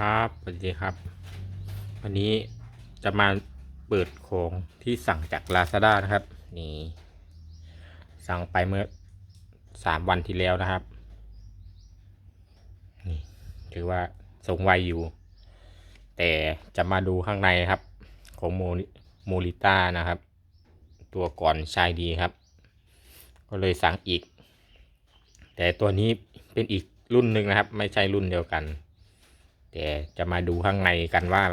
ครับสวัสดีครับ วันนี้จะมาเปิดของที่สั่งจาก Lazada นะครับ นี่ สั่งไปเมื่อสามวันที่แล้วนะครับ นี่ถือว่าส่งไวอยู่ แต่จะมาดูข้างในครับ ของโมโมลิต้านะครับ ตัวก่อนชายดีครับ ก็เลยสั่งอีก แต่ตัวนี้เป็นอีกรุ่นหนึ่งนะครับ ไม่ใช่รุ่นเดียวกัน แต่จะมาดูข้างในกันว่า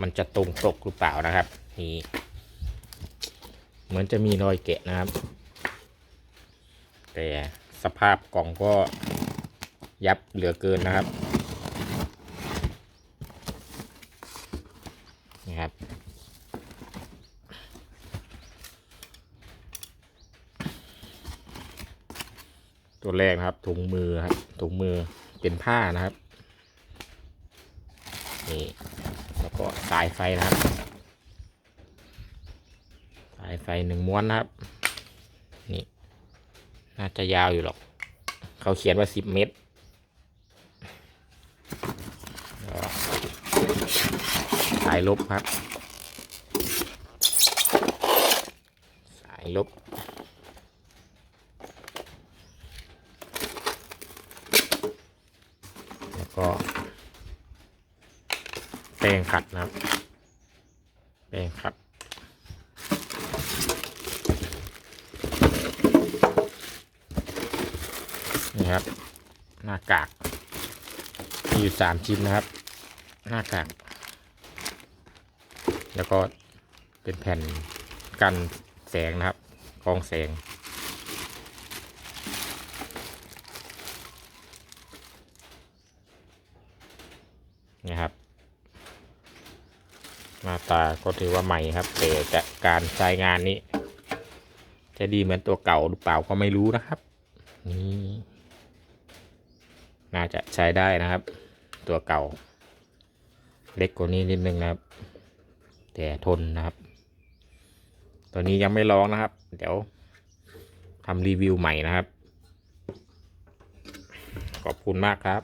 มันจะตรงปกหรือเปล่านะครับ นี่เหมือนจะมีรอยแกะนะครับ แต่สภาพกล่องก็ยับเหลือเกินนะครับนี่ครับตัวแรกนะครับถุงมือครับถุงมือเป็นผ้านะครับ นี่แล้วก็สายไฟนะครับ สายไฟหนึ่งม้วนนะครับ นี่ น่าจะยาวอยู่หรอก เขาเขียนว่าสิบเมตรสายลบครับ สายลบแล้วก็ แปรงขัดนะครับแปรงขัดนี่ครับ หน้ากากมีอยู่สามชิ้นนะครับ หน้ากาก แล้วก็เป็นแผ่นกันแสงนะครับกองแสงนี่ครับ หน้าตาก็ถือว่าใหม่ครับ แต่จะการใช้งานนี้ จะดีเหมือนตัวเก่าหรือเปล่าก็ไม่รู้นะครับนี่น่าจะใช้ได้นะครับ ตัวเก่า เล็กกว่านี้นิดนึงนะครับ แต่ทนนะครับ ตัวนี้ยังไม่ลองนะครับ เดี๋ยวทำรีวิวใหม่นะครับ ขอบคุณมากครับ